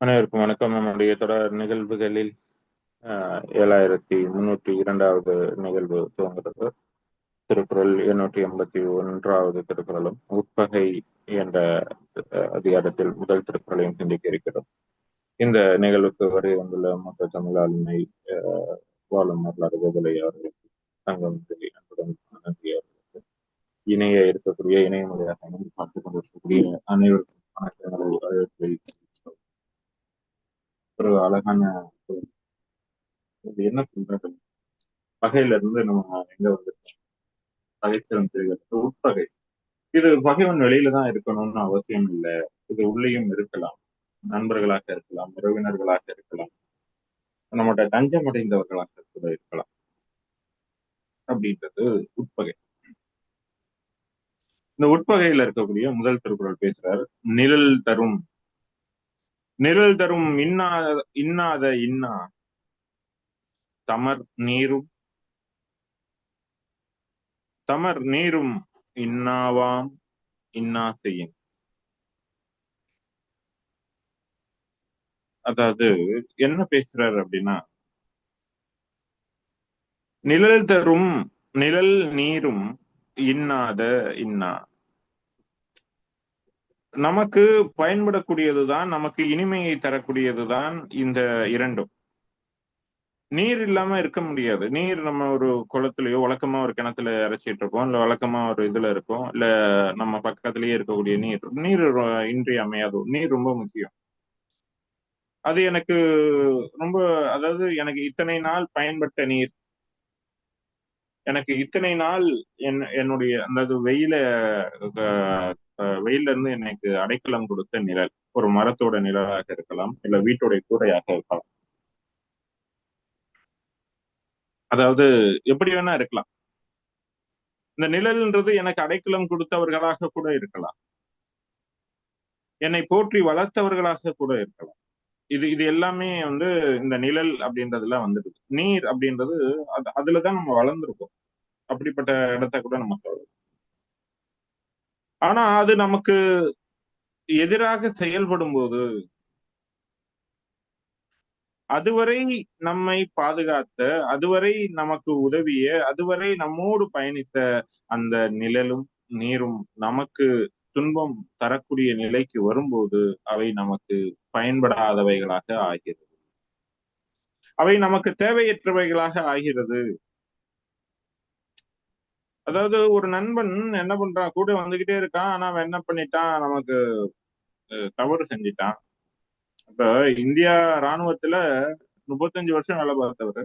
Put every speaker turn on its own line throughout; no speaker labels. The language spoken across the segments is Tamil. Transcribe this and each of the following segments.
அனைவருக்கும் வணக்கம். நம்முடைய தொடர் நிகழ்வுகளில் ஆஹ், ஏழாயிரத்தி முன்னூற்றி இரண்டாவது நிகழ்வு துவங்குகிறது. திருக்குறள் எண்ணூற்றி எண்பத்தி ஒன்றாவது திருக்குறளும் உட்பகை என்ற அதிகாரத்தில் முதல் திருக்குறளையும் சிந்திக்க இருக்கிறோம் இந்த நிகழ்வுக்கு வரை வந்துள்ள மொத்த தமிழ் ஆளுமை ஆஹ், வாழும் வரலாறு கோகுலை அவர்களுக்கு தங்கம் அன்புடன் நன்றி அவர்களுக்கு இணைய இருக்கக்கூடிய இணையமொழியாக இணைந்து பார்த்துக் கொண்டிருக்கக்கூடிய அனைவருக்கும் வணக்கங்களை வரவேற்று ஒரு அழகான இது என்ன சொல்றது? பகையில இருந்து நம்ம எங்க வந்துருக்கோம் பகைத்திறம் தெரிகிறது உட்பகை. இது பகைவன் வெளியில தான் இருக்கணும்னு அவசியம் இல்லை. இது உள்ளேயும் இருக்கலாம். நண்பர்களாக இருக்கலாம் உறவினர்களாக இருக்கலாம். நம்மகிட்ட தஞ்சம் அடைந்தவர்களாக கூட இருக்கலாம். அப்படின்றது உட்பகை. இந்த உட்பகையில இருக்கக்கூடிய முதல் திருக்குறள் பேசுறார் நிழல் தரும் நிழல் தரும் இன்னாத இன்னாத இன்னா? தமர் நீரும் தமர் நீரும் இன்னாவாம் இன்னா செய்யும். அதாவது என்ன பேசுறாரு அப்படின்னா நிழல் தரும் நிழல் நீரும் இன்னாத இன்னா. நமக்கு பயன்படக்கூடியதுதான் நமக்கு இனிமையை தரக்கூடியதுதான் இந்த இரண்டும். நீர் இல்லாம இருக்க முடியாது. நீர் நம்ம ஒரு குளத்துலயோ வழக்கமா ஒரு கிணத்துல இறைச்சிட்டு இருக்கோம் இல்ல வழக்கமா ஒரு இதுல இருக்கோம் இல்ல நம்ம பக்கத்திலேயே இருக்கக்கூடிய நீர். நீர் ரொ- இன்றியமையாது நீர் ரொம்ப முக்கியம். அது எனக்கு ரொம்ப அதாவது எனக்கு இத்தனை நாள் பயன்பட்ட நீர். எனக்கு இத்தனை நாள் என் என்னுடைய அந்த வெயில வெயில்ல இருந்து எனக்கு அடைக்கலம் கொடுத்த நிழல். ஒரு மரத்தோட நிழலாக இருக்கலாம் இல்ல வீட்டோட கூரையாக இருக்கலாம். அதாவது எப்படி வேணா இருக்கலாம். இந்த நிழல்ன்றது எனக்கு அடைக்கலம் கொடுத்தவர்களாக கூட இருக்கலாம். என்னை போற்றி வளர்த்தவர்களாக கூட இருக்கலாம். இது இது எல்லாமே வந்து இந்த நிழல் அப்படின்றதுல வந்துடுது. நீர் அப்படின்றது அது அதுலதான் நம்ம வளர்ந்துருக்கோம். அப்படிப்பட்ட இடத்த கூட நம்ம சொல்லலாம். ஆனா அது நமக்கு எதிராக செயல்படும் போது அதுவரை நம்மை பாதுகாத்த அதுவரை நமக்கு உதவிய அதுவரை நம்மோடு பயணித்த அந்த நிழலும் நீரும் நமக்கு துன்பம் தரக்கூடிய நிலைக்கு வரும்போது அவை நமக்கு பயன்படாதவைகளாக ஆகிறது. அவை நமக்கு தேவையற்றவைகளாக ஆகிறது. அதாவது ஒரு நண்பன் என்ன பண்றான்? கூட வந்துகிட்டே இருக்கான். ஆனா அவன் என்ன பண்ணிட்டான்? நமக்கு தவறு செஞ்சிட்டான். இப்ப இந்தியா ராணுவத்துல முப்பத்தஞ்சு வருஷம் வேலை பார்த்தவர்.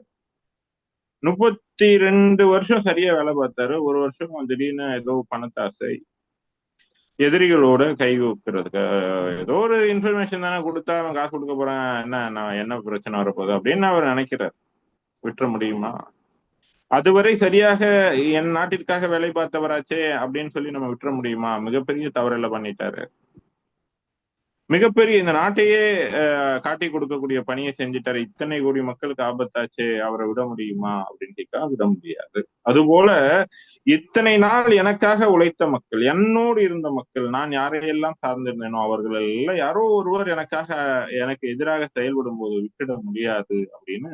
முப்பத்தி ரெண்டு வருஷம் சரியா வேலை பார்த்தாரு. ஒரு வருஷம் திடீர்னு ஏதோ பணத்தாசை எதிரிகளோட கை வைக்கிறதுக்கு ஏதோ ஒரு இன்ஃபர்மேஷன் தானே கொடுத்தா அவன் காசு கொடுக்க போறேன். என்ன நான் என்ன பிரச்சனை வரப்போகுது அப்படின்னு அவர் நினைக்கிறார். விட்டுற முடியுமா? அதுவரை சரியாக என் நாட்டிற்காக வேலை பார்த்தவராச்சே அப்படின்னு சொல்லி நம்ம விட்டுற முடியுமா? மிகப்பெரிய தவறுல பண்ணிட்டாரு. மிகப்பெரிய இந்த நாட்டையே காட்டி கொடுக்கக்கூடிய பணியை செஞ்சுட்டாரு. இத்தனை கோடி மக்களுக்கு ஆபத்தாச்சே அவரை விட முடியுமா? அப்படின்னு கேட்டா விட முடியாது. அதுபோல இத்தனை நாள் எனக்காக உழைத்த மக்கள் என்னோடு இருந்த மக்கள் நான் யாரையெல்லாம் சார்ந்திருந்தேனோ அவர்கள் எல்லாம் யாரோ ஒருவர் எனக்காக எனக்கு எதிராக செயல்படும் போது விட்டுட முடியாது அப்படின்னு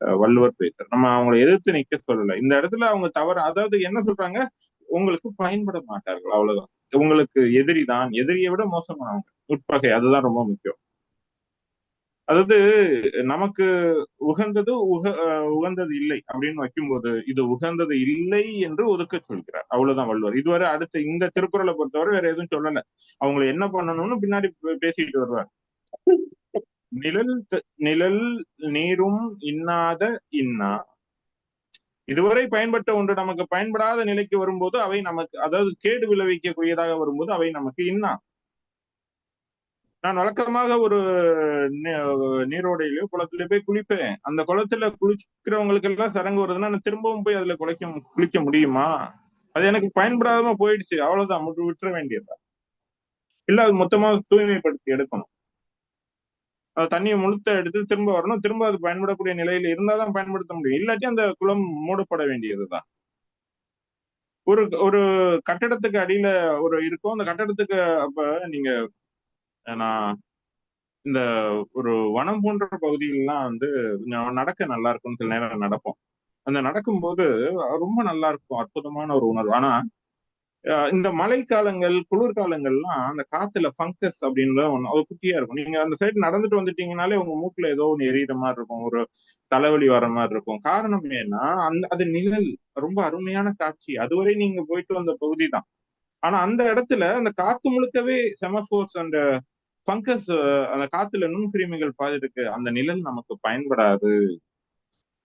வள்ளுவர் பேசுறார் நம்ம அவங்களை எதிர்த்து நிக்க சொல்லல. இந்த இடத்துல அவங்க தவறு அதாவது என்ன சொல்றாங்க? உங்களுக்கு பயன்பட மாட்டார்கள் அவ்வளவுதான். உங்களுக்கு எதிரி தான். எதிரியை விட மோசமானவங்க. உட்பகை அதுதான் ரொம்ப முக்கியம். அதாவது நமக்கு உகந்தது உக அஹ் உகந்தது இல்லை அப்படின்னு வைக்கும்போது இது உகந்தது இல்லை என்று ஒதுக்க சொல்கிறார். அவ்வளவுதான் வள்ளுவர். இதுவரை அடுத்த இந்த திருக்குறளை பொறுத்தவரை வேற எதுவும் சொல்லல. அவங்களை என்ன பண்ணணும்னு பின்னாடி பேசிட்டு வருவார். நிழல் நிழல் நீரும் இன்னாத இன்னா. இதுவரை பயன்பட்ட ஒன்று நமக்கு பயன்படாத நிலைக்கு வரும்போது அவை நமக்கு அதாவது கேடு விளைவிக்கக்கூடியதாக வரும்போது அவை நமக்கு இன்னா. நான் வழக்கமாக ஒரு நீரோடையிலோ நீரோடையிலயோ குளத்திலயோ போய் குளிப்பேன். அந்த குளத்துல குளிக்கிறவங்களுக்கு எல்லாம் சரங்கு வருதுன்னா நான் திரும்பவும் போய் அதுல குளிக்க குளிக்க முடியுமா? அது எனக்கு பயன்படாம போயிடுச்சு. அவ்வளவுதான். முற்று விட்டுற வேண்டியதா இல்ல அது மொத்தமா தூய்மைப்படுத்தி எடுக்கணும். தண்ணியை முழுத்த எடுத்து திரும்ப வரணும். திரும்ப அது பயன்படக்கூடிய நிலையில இருந்தாதான் பயன்படுத்த முடியும். இல்லாட்டி அந்த குளம் மூடப்பட வேண்டியதுதான். ஒரு ஒரு கட்டடத்துக்கு அடியில ஒரு இருக்கும். அந்த கட்டடத்துக்கு அப்ப நீங்க நான் இந்த ஒரு வனம் போன்ற பகுதியிலலாம் வந்து கொஞ்சம் நடக்க நல்லா இருக்கும்னு சில நேரம் நடப்போம். அந்த நடக்கும்போது ரொம்ப நல்லா இருக்கும். அற்புதமான ஒரு உணர்வு. ஆனா இந்த மழைக்காலங்கள் குளிர்காலங்கள்லாம் அந்த காத்துல ஃபங்கஸ் அப்படின்ற ஒண்ணு. அது குட்டியா இருக்கும். நீங்க அந்த சைடு நடந்துட்டு வந்துட்டீங்கனாலே உங்க மூக்குல ஏதோ ஒன்று எரியிற மாதிரி இருக்கும். ஒரு தலைவலி வர மாதிரி இருக்கும். காரணம் ஏன்னா அந்த அது நிழல். ரொம்ப அருமையான காட்சி. அதுவரை நீங்க போயிட்டு வந்த பகுதி தான். ஆனா அந்த இடத்துல அந்த காத்து முழுக்கவே செமஃபோர்ஸ் அந்த ஃபங்கஸ் அந்த காத்துல நுண்கிருமிகள் பாதிருக்கு அந்த நிழல் நமக்கு பயன்படாது.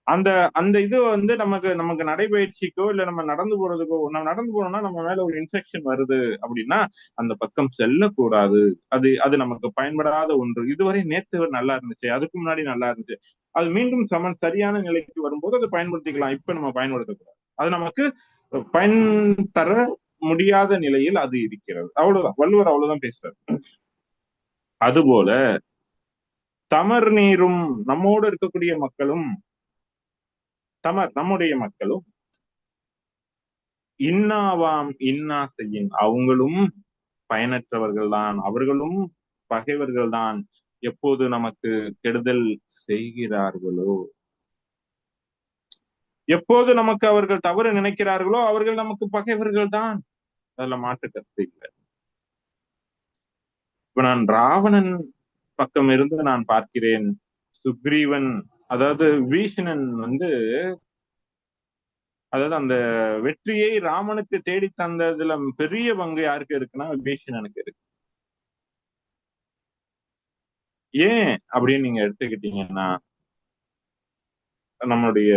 அந்த அந்த இது வந்து நமக்கு நமக்கு நடைபயிற்சிக்கோ இல்ல நம்ம நடந்து போறதுக்கோ நம்ம நடந்து போனோம்னா நம்ம மேல ஒரு இன்ஃபெக்ஷன் வருது அப்படின்னா அந்த பக்கம் செல்லக்கூடாது. அது அது நமக்கு பயன்படாத ஒன்று. இதுவரை நேத்து நல்லா இருந்துச்சு. அதுக்கு முன்னாடி நல்லா இருந்துச்சு. அது மீண்டும் சமன் சரியான நிலைக்கு வரும்போது அதை பயன்படுத்திக்கலாம். இப்ப நம்ம பயன்படுத்தக்கூடாது. அது நமக்கு பயன் தர முடியாத நிலையில் அது இருக்கிறது. அவ்வளவுதான். வள்ளுவர் அவ்வளவுதான் பேசுறாரு. அதுபோல தமர் நீரும் நம்மோடு இருக்கக்கூடிய மக்களும் தமர் நம்முடைய மக்களும் இன்னாவாம் இன்னா செய்யும் அவங்களும் பயனற்றவர்கள் தான் அவர்களும் பகைவர்கள் தான் எப்போது நமக்கு கெடுதல் செய்கிறார்களோ? எப்போது நமக்கு அவர்கள் தவறு நினைக்கிறார்களோ அவர்கள் நமக்கு பகைவர்கள் தான் அதுல மாற்று கருத்து இல்லை. இப்ப நான் ராவணன் பக்கம் இருந்து நான் பார்க்கிறேன். சுக்ரீவன் அதாவது வீஷணன் வந்து அதாவது அந்த வெற்றியை ராமனுக்கு தேடி தந்ததுல பெரிய பங்கு யாருக்கு இருக்குன்னா பீஷணனுக்கு இருக்கு. ஏன் அப்படின்னு நீங்க எடுத்துக்கிட்டீங்கன்னா நம்மளுடைய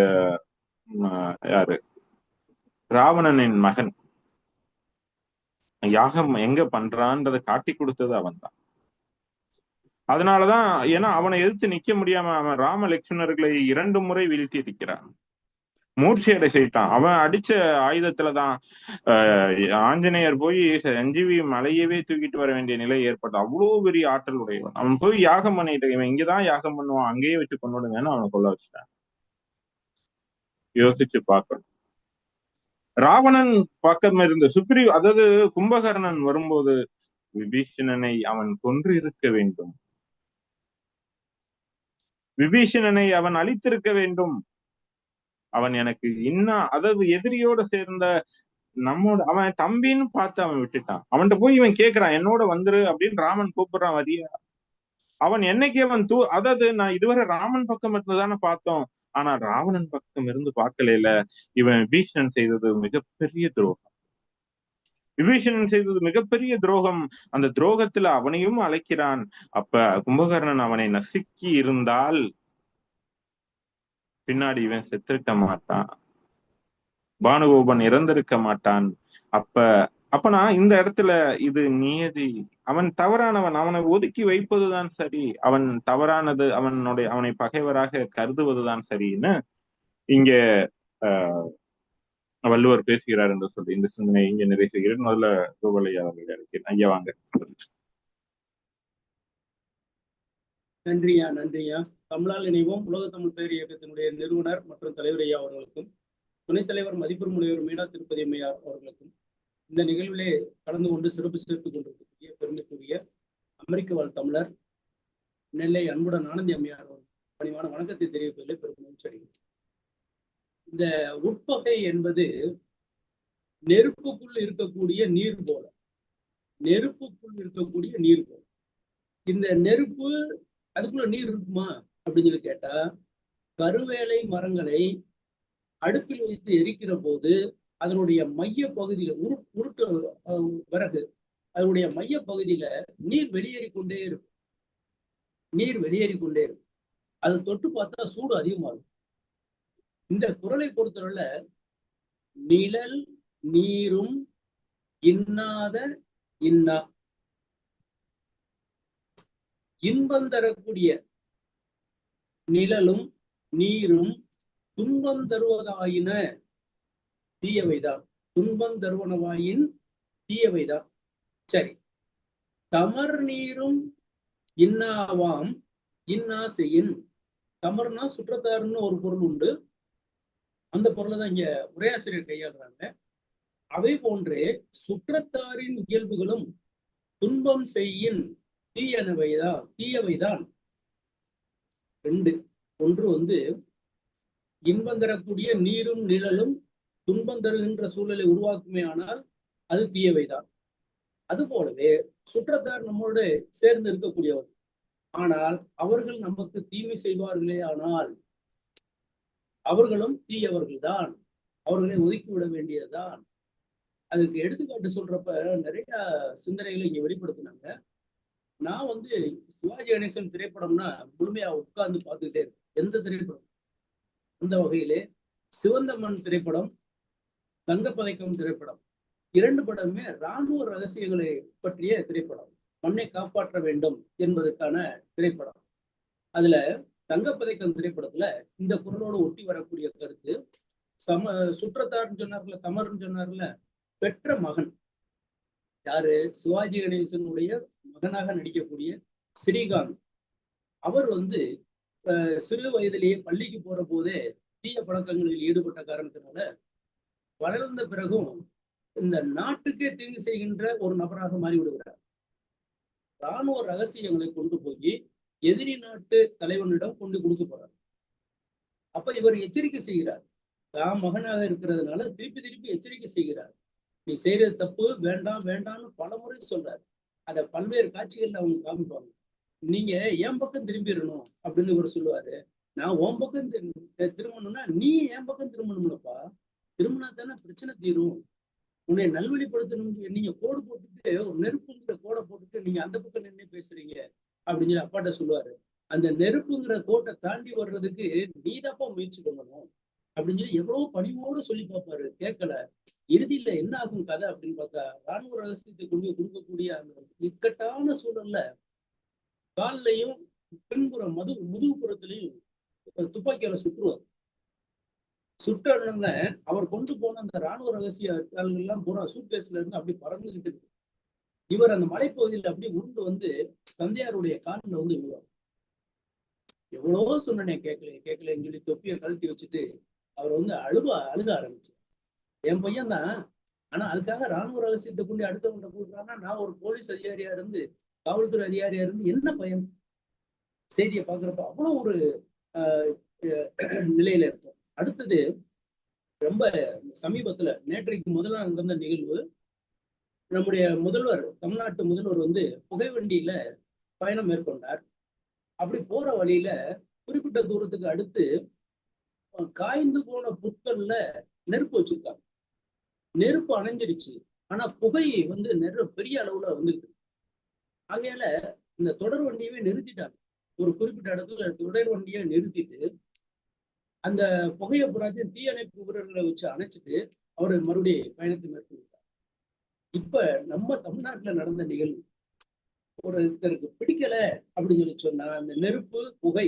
யாரு? ராவணனின் மகன். யாகம் எங்க பண்றான்றதை காட்டி கொடுத்தது அவன் தான் அதனாலதான் ஏன்னா அவனை எதிர்த்து நிக்க முடியாம அவன் ராம லட்சுமணர்களை இரண்டு முறை வீழ்த்தி இருக்கிறான். மூர்ச்சி அடை செய்யிட்டான் அவன் அடிச்ச ஆயுதத்துலதான் ஆஞ்சநேயர் போய் சஞ்சீவி மலையவே தூக்கிட்டு வர வேண்டிய நிலை ஏற்பட்டது. அவ்வளவு பெரிய ஆற்றல் உடையவன். அவன் போய் யாகம் பண்ணிட்டு இவன் இங்கதான் யாகம் பண்ணுவான் அங்கேயே வச்சு கொண்டுடுங்கன்னு அவனை கொள்ள வச்சுட்டான். யோசிச்சு பார்க்கணும். ராவணன் பக்கம் இருந்த சுக்ரீவ் அதாவது கும்பகர்ணன் வரும்போது விபீஷணனை அவன் கொன்று இருக்க வேண்டும். விபீஷணனை அவன் அழித்திருக்க வேண்டும். அவன் எனக்கு இன்னும் அதாவது எதிரியோட சேர்ந்த நம்மோட அவன் தம்பின்னு பார்த்து அவன் விட்டுட்டான். அவன்கிட்ட போய் இவன் கேக்குறான் என்னோட வந்துரு அப்படின்னு ராமன் கூப்பிடுறான் வரியா. அவன் என்னைக்கு அவன் தூ அதாவது நான் இதுவரை ராமன் பக்கம் இருந்துதானே பார்த்தோம். ஆனா ராவணன் பக்கம் இருந்து பார்க்கல இவன் பீஷ்ணன் செய்தது மிகப்பெரிய துரோகம். விபீஷணன் செய்தது மிகப்பெரிய துரோகம். அந்த துரோகத்துல அவனையும் அழைக்கிறான். அப்ப கும்பகர்ணன் அவனை நசுக்கி இருந்தால் பின்னாடி இவன் செத்திருக்க மாட்டான். பானுகோபன் இறந்திருக்க மாட்டான். அப்ப அப்பனா இந்த இடத்துல இது நியதி. அவன் தவறானவன். அவனை ஒதுக்கி வைப்பதுதான் சரி. அவன் தவறானது அவனுடைய அவனை பகைவராக கருதுவதுதான் சரின்னு இங்க ஆஹ் வள்ளுவர் பேசுகிறார் என்று சொல்லி இந்த சிந்தனை இங்கே நிறைவு செய்கிறேன் முதல்ல கோபாலையா அவர்கள் அழைக்கிறேன் ஐயா வாங்க.
நன்றியா நன்றியா. தமிழால் இணைவோம் உலக தமிழ் பேர் இயக்கத்தினுடைய நிறுவனர் மற்றும் தலைவர் ஐயா அவர்களுக்கும் துணைத் தலைவர் மதிப்பூர் முனைவர் மீனா திருப்பதி அம்மையார் அவர்களுக்கும் இந்த நிகழ்விலே கலந்து கொண்டு சிறப்பு சேர்த்துக் கொண்டிருக்கக்கூடிய பெருமைக்குரிய அமெரிக்க வாழ் தமிழர் நெல்லை அன்புடன் ஆனந்தி அம்மையார் அவர்கள் பணிவான வணக்கத்தை தெரிவிப்பதிலே பெரும் மகிழ்ச்சி அடைகிறேன் இந்த உட்பகை என்பது நெருப்புக்குள் இருக்கக்கூடிய நீர் போல. நெருப்புக்குள் இருக்கக்கூடிய நீர் போல. இந்த நெருப்பு அதுக்குள்ள நீர் இருக்குமா? அப்படின்னு சொல்லி கேட்டா கருவேலை மரங்களை அடுப்பில் வைத்து எரிக்கிற போது அதனுடைய மைய பகுதியில உரு உருட்டு விறகு அதனுடைய மைய பகுதியில நீர் வெளியேறி கொண்டே இருக்கும். நீர் வெளியேறி கொண்டே இருக்கும். அதை தொட்டு பார்த்தா சூடு அதிகமா இருக்கும் இந்த குரலை பொறுத்தவரையில நிழல் நீரும் இன்னாத இன்னா. இன்பம் தரக்கூடிய நிழலும் நீரும் துன்பம் தருவதாயின தீயவைதான். துன்பம் தருவனவாயின் தீயவைதான். சரி. தமர் நீரும் இன்னாவாம் இன்னா செய்யின் தமர்னா சுற்றத்தாருன்னு ஒரு பொருள் உண்டு. அந்த பொருளை தான் இங்க உரையாசிரியர் கையாளுறாங்க. அவை போன்றே சுற்றத்தாரின் இயல்புகளும் துன்பம் செய்யின் தீயனவைதான் தீயவைதான். ரெண்டு ஒன்று வந்து இன்பம் தரக்கூடிய நீரும் நிழலும் துன்பம் தருகின்ற சூழலை உருவாக்குமே ஆனால் அது தீயவைதான். அது போலவே சுற்றத்தார் நம்மோடு சேர்ந்து இருக்கக்கூடியவர். ஆனால் அவர்கள் நமக்கு தீமை செய்வார்களே ஆனால் அவர்களும் தீயவர்கள்தான். அவர்களை ஒதுக்கி விட வேண்டியதுதான். அதுக்கு எடுத்துக்காட்டு சொல்றப்ப நிறைய சிந்தனைகளை இங்க வெளிப்படுத்தினாங்க. நான் வந்து சிவாஜி கணேசன் திரைப்படம்னா முழுமையா உட்கார்ந்து பார்த்துக்கிட்டே இருக்கேன் எந்த திரைப்படம்? அந்த வகையிலே சிவந்த மண் திரைப்படம் தங்கப்பதைக்கம் திரைப்படம். இரண்டு படமுமே ராணுவ ரகசியங்களை பற்றிய திரைப்படம். மண்ணை காப்பாற்ற வேண்டும் என்பதற்கான திரைப்படம். அதுல தங்கப்பதைக்கம் திரைப்படத்துல இந்த குரலோடு ஒட்டி வரக்கூடிய கருத்து சம சுற்றத்தார்னு சொன்னார்ல தமர்னு சொன்னார்ல பெற்ற மகன். யாரு? சிவாஜி கணேசனுடைய மகனாக நடிக்கக்கூடிய ஸ்ரீகாந்த். அவர் வந்து அஹ், சிறு வயதிலேயே பள்ளிக்கு போற போதே தீய பழக்கங்களில் ஈடுபட்ட காரணத்தினால வளர்ந்த பிறகும் இந்த நாட்டுக்கே தீங்கு செய்கின்ற ஒரு நபராக மாறி விடுகிறார் ராணுவ ரகசியங்களை கொண்டு போய் எதிரி நாட்டு தலைவனிடம் கொண்டு கொடுக்க போறார். அப்ப இவர் எச்சரிக்கை செய்கிறார். தான் மகனாக இருக்கிறதுனால திருப்பி திருப்பி எச்சரிக்கை செய்கிறார். நீ செய்யறது தப்பு வேண்டாம் வேண்டாம்னு பல முறை சொல்றாரு. அதை பல்வேறு காட்சிகள்ல அவங்க காமிப்பாங்க. நீங்க என் பக்கம் திரும்பிடணும் அப்படின்னு இவர் சொல்லுவாரு. நான் உன் பக்கம் திரு- திரும்பணும்னா நீ என் பக்கம் திரும்பணும்லப்பா? திரும்பினா தானே பிரச்சனை தீரும். உன்னை நல்வழிப்படுத்தணும் நீங்க கோடு போட்டுட்டு ஒரு நெருப்புங்கிற கோடை போட்டுட்டு நீங்க அந்த பக்கம் நின்று பேசுறீங்க. அப்படின்னு சொல்லி அப்பாட்ட சொல்லுவாரு. அந்த நெருப்புங்கிற கோட்டை தாண்டி வர்றதுக்கு நீதாப்பா முயற்சி பண்ணணும் அப்படின்னு சொல்லி எவ்வளவு பணிவோடு சொல்லி பார்ப்பாரு. கேட்கல. இறுதியில என்ன ஆகும் கதை அப்படின்னு பார்த்தா ராணுவ ரகசியத்தை கொண்டு கொடுக்கக்கூடிய அந்த இக்கட்டான சூழல்ல கால்லையும் பின்புறம் மது முதுகுப்புறத்திலையும் துப்பாக்கியால சுற்றுவார் சுட்ட அவர் கொண்டு போன அந்த ராணுவ ரகசிய தாள்கள் எல்லாம் பூரா சூட்கேஸ்ல இருந்து அப்படி பறந்துகிட்டு இருக்கு. இவர் அந்த மலைப்பகுதியில் அப்படியே உருண்டு வந்து தந்தையாருடைய காலில் வந்து விழுவார். எவ்வளவோ சொன்னனே கேட்கல கேட்கலன்னு சொல்லி தொப்பியை கழட்டி வச்சுட்டு அவர் வந்து அழுவ அழுக ஆரம்பிச்சு என் பையன் தான் ஆனா அதுக்காக ராணுவ ரகசியத்தை கொண்டு அடுத்தவங்க கூடுறான்னா நான் ஒரு போலீஸ் அதிகாரியா இருந்து காவல்துறை அதிகாரியா இருந்து என்ன பயம்? செய்தியை பாக்குறப்ப அவ்வளவு ஒரு அஹ், நிலையில இருக்கும் அடுத்தது ரொம்ப சமீபத்துல நேற்றைக்கு முதல்ல நடந்த நிகழ்வு நம்முடைய முதல்வர் தமிழ்நாட்டு முதல்வர் வந்து புகைவண்டியில பயணம் மேற்கொண்டார். அப்படி போற வழியில குறிப்பிட்ட தூரத்துக்கு அடுத்து காய்ந்து போன புற்கள்ல நெருப்பு வச்சிருக்காங்க. நெருப்பு அணைஞ்சிருச்சு. ஆனா புகை வந்து நிறைய பெரிய அளவுல வந்துருக்கு ஆகையால இந்த தொடர் வண்டியவே நிறுத்திட்டாங்க. ஒரு குறிப்பிட்ட இடத்துல தொடர் வண்டியை நிறுத்திட்டு அந்த புகையை புறாத்தையும் தீயணைப்பு வீரர்களை வச்சு அணைச்சிட்டு அவர் மறுபடியும் பயணத்தை மேற்கொண்டார் இப்ப நம்ம தமிழ்நாட்டுல நடந்த நிகழ்வு. ஒருத்தருக்கு பிடிக்கல அப்படின்னு சொல்லி சொன்னா அந்த நெருப்பு புகை.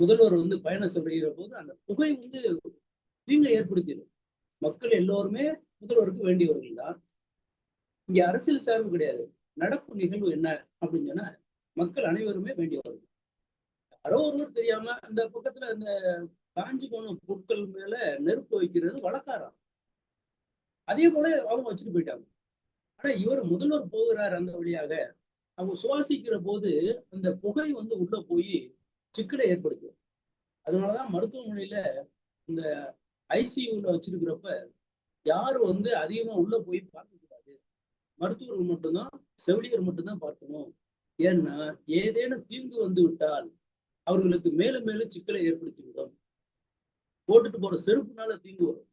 முதல்வர் வந்து பயணம் செய்கிற போது அந்த புகை வந்து தீங்கை ஏற்படுத்திடும் மக்கள் எல்லோருமே முதல்வருக்கு வேண்டியவர்கள் தான். இங்க அரசியல் சார்பு கிடையாது. நடப்பு நிகழ்வு என்ன அப்படின்னு சொன்னா மக்கள் அனைவருமே வேண்டியவர்கள். யாரோ ஒருவர் தெரியாம அந்த பக்கத்துல அந்த காஞ்சி போன பொருட்கள் மேல நெருப்பு வைக்கிறது வழக்காரம் அதே போல அவங்க வச்சுட்டு போயிட்டாங்க. ஆனா இவர் முதல்வர் போகிறார் அந்த வழியாக அவங்க சுவாசிக்கிற போது அந்த புகை வந்து உள்ள போய் சிக்கலை ஏற்படுத்தும். அதனாலதான் மருத்துவமனையில இந்த ஐசியூல வச்சிருக்கிறப்ப யாரும் வந்து அதிகமா உள்ள போய் பார்க்க கூடாது. மருத்துவர்கள் மட்டும்தான் செவிலியர் மட்டும்தான் பார்க்கணும். ஏன்னா ஏதேனும் தீங்கு வந்து விட்டால் அவர்களுக்கு மேலும் மேலும் சிக்கலை ஏற்படுத்தி விடும். போட்டுட்டு போற செருப்புனால தீங்கு வரும்.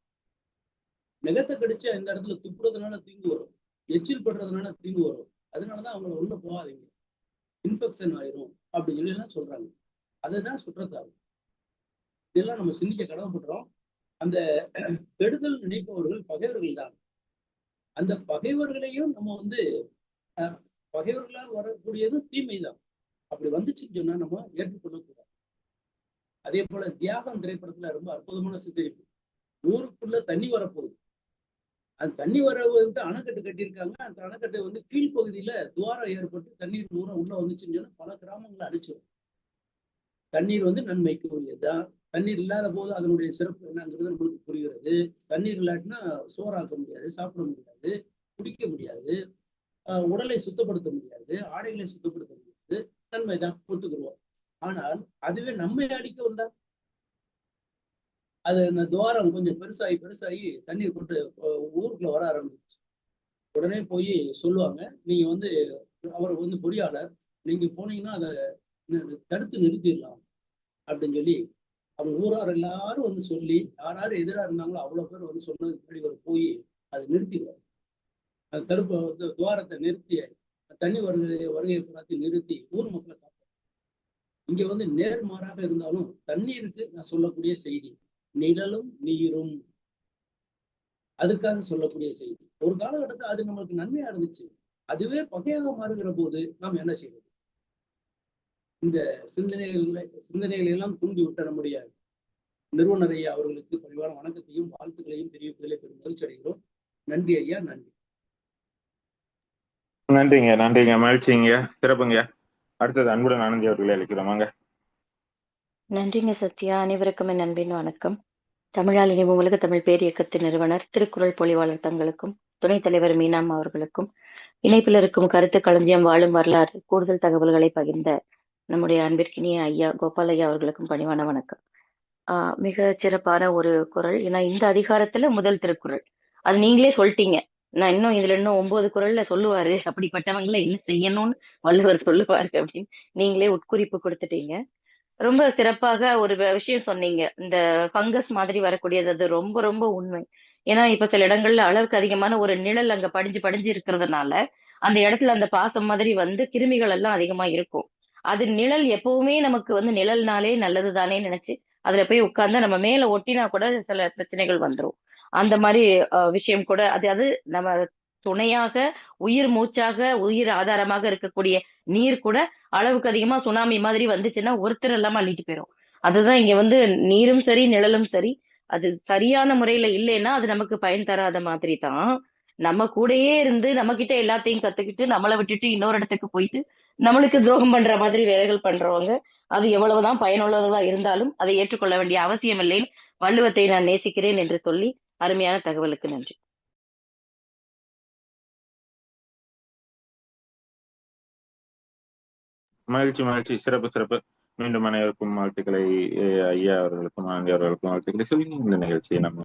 நெகத்தை கடிச்சா இந்த இடத்துல துப்புறதுனால தீங்கு வரும். எச்சில் படுறதுனால தீங்கு வரும். அதனாலதான் அவங்கள உள்ள போகாதீங்க. இன்ஃபெக்ஷன் ஆயிரும் அப்படின்னு சொல்லி எல்லாம் சொல்றாங்க. அதுதான் சுற்றத்தாழ்வு. இதெல்லாம் நம்ம சிந்திக்க கடமைப்படுறோம் அந்த கெடுதல் நினைப்பவர்கள் பகைவர்கள் தான் அந்த பகைவர்களையும் நம்ம வந்து அஹ், பகைவர்களால் வரக்கூடியது தீமைதான். அப்படி வந்துச்சுன்னு சொன்னா நம்ம ஏற்றுக்கொள்ளக்கூடாது. அதே போல தியாகம் திரைப்படத்துல ரொம்ப அற்புதமான சித்தரிப்பு. ஊருக்குள்ள தண்ணி வரப்போகுது. அந்த தண்ணி வரவுக்கு அணைக்கட்டு கட்டியிருக்காங்க. அந்த அணைக்கட்டை வந்து கீழ்ப்பகுதியில துவாரம் ஏற்பட்டு தண்ணீர் தூரம் உள்ள வந்துச்சுன்னு சொன்னா பல கிராமங்களை அடிச்சிடும் தண்ணீர் வந்து நன்மைக்கு உரியதுதான் தண்ணீர் இல்லாத போது அதனுடைய சிறப்பு என்னங்கிறது நம்மளுக்கு புரிகிறது. தண்ணீர் இல்லாட்டினா சோறாக்க முடியாது சாப்பிட முடியாது குடிக்க முடியாது ஆஹ் உடலை சுத்தப்படுத்த முடியாது ஆடைகளை சுத்தப்படுத்த முடியாது. நன்மைதான் ஒத்துக்குருவோம் ஆனால் அதுவே நம்மை அடிக்க வந்தா அது அந்த துவாரம் கொஞ்சம் பெருசாகி பெருசாகி தண்ணீர் போட்டு ஊருக்குள்ள வர ஆரம்பிச்சு உடனே போய் சொல்லுவாங்க நீங்க வந்து அவர் வந்து பொறியாளர். நீங்க போனீங்கன்னா அதை தடுத்து நிறுத்திடலாம். அப்படின்னு சொல்லி அவங்க ஊரார் எல்லாரும் வந்து சொல்லி யார் யார் எதிராக இருந்தாங்களோ அவ்வளோ பேர் வந்து சொன்னது முன்னாடி அவர் போய் அதை நிறுத்திடுவார். அந்த தடுப்பு வந்து துவாரத்தை நிறுத்தி தண்ணி வருகை வருகையை புறாத்தி நிறுத்தி ஊர் மக்களை காப்பாற்று இங்க வந்து நேர்மாறாக இருந்தாலும் தண்ணீருக்கு நான் சொல்லக்கூடிய செய்தி. நிழலும் நீரும். அதுக்காக சொல்லக்கூடிய செய்தி. ஒரு காலகட்டத்தில் அது நம்மளுக்கு நன்மையா இருந்துச்சு. அதுவே பகையாக மாறுகிற போது நாம் என்ன செய்வது? இந்த சிந்தனைகளை சிந்தனைகள் எல்லாம் தூண்டி விட்ட நம்முடைய நிறுவனர் ஐயா அவர்களுக்கு பரிவான வணக்கத்தையும் வாழ்த்துக்களையும் தெரிவிப்பதிலே பெரும் மகிழ்ச்சி அடைகிறோம். நன்றி ஐயா நன்றி.
நன்றிங்க நன்றிங்க. மகிழ்ச்சிங்க. சிறப்புங்க. அடுத்தது அன்புடன் ஆனந்தி அவர்களை அழைக்கிறோமாங்க
நன்றிங்க சத்யா. அனைவருக்கும் என் அன்பின் வணக்கம். தமிழால் இணைவு உலக தமிழ் பேர் இயக்கத்து நிறுவனர் திருக்குறள் பொழிவாளர் தங்களுக்கும் துணைத் தலைவர் மீனாம் அவர்களுக்கும் இணைப்பில் இருக்கும் கருத்து களஞ்சியம் வாழும் வரலாறு கூடுதல் தகவல்களை பகிர்ந்த நம்முடைய அன்பிற்கினிய ஐயா கோபால் ஐயா அவர்களுக்கும் பணிவான வணக்கம். ஆஹ் மிக சிறப்பான ஒரு குறள் ஏன்னா இந்த அதிகாரத்துல முதல் திருக்குறள். அது நீங்களே சொல்லிட்டீங்க. நான் இன்னும் இதுல இன்னும் ஒன்பது குறள்ல சொல்லுவாரு. அப்படிப்பட்டவங்களை என்ன செய்யணும்னு வள்ளுவர் சொல்லுவாரு அப்படின்னு நீங்களே உட்குறிப்பு கொடுத்துட்டீங்க. ரொம்ப சிறப்பாக ஒரு விஷயம் சொன்னீங்க. இந்த ஃபங்கஸ் மாதிரி வரக்கூடியது அது ரொம்ப ரொம்ப உண்மை. ஏன்னா இப்ப சில இடங்கள்ல அளவுக்கு அதிகமான ஒரு நிழல் அங்க படிஞ்சு படிஞ்சு இருக்கிறதுனால அந்த இடத்துல அந்த பாசம் மாதிரி வந்து கிருமிகள் எல்லாம் அதிகமா இருக்கும். அது நிழல் எப்பவுமே நமக்கு வந்து நிழல்னாலே நல்லது தானே நினைச்சு அதுல போய் உட்கார்ந்து நம்ம மேல ஒட்டினா கூட சில பிரச்சனைகள் வந்துரும். அந்த மாதிரி விஷயம் கூட அது அது நம்ம துணையாக உயிர் மூச்சாக உயிர் ஆதாரமாக இருக்கக்கூடிய நீர் கூட அளவுக்கு அதிகமா சுனாமி மாதிரி வந்துச்சுன்னா ஒருத்தர் எல்லாம் அள்ளிட்டு போயிரும். அதுதான் இங்க வந்து நீரும் சரி நிழலும் சரி. அது சரியான முறையில இல்லைன்னா அது நமக்கு பயன் தராத மாதிரி தான். நம்ம கூடயே இருந்து நம்ம கிட்ட எல்லாத்தையும் கத்துக்கிட்டு நம்மளை விட்டுட்டு இன்னொரு இடத்துக்கு போயிட்டு நம்மளுக்கு துரோகம் பண்ற மாதிரி வேலைகள் பண்றவங்க அது எவ்வளவுதான் பயனுள்ளதா இருந்தாலும் அதை ஏற்றுக்கொள்ள வேண்டிய அவசியம் இல்லைன்னு வள்ளுவத்தை நான் நேசிக்கிறேன் என்று சொல்லி அருமையான தகவலுக்கு நன்றி.
மகிழ்ச்சி மகிழ்ச்சி. சிறப்பு சிறப்பு. மீண்டும் அனைவருக்கும் வாழ்த்துக்களை ஐயா அவர்களுக்கும் ஆண்டி அவர்களுக்கும் வாழ்த்துக்களை சொல்லி இந்த நிகழ்ச்சியை நம்ம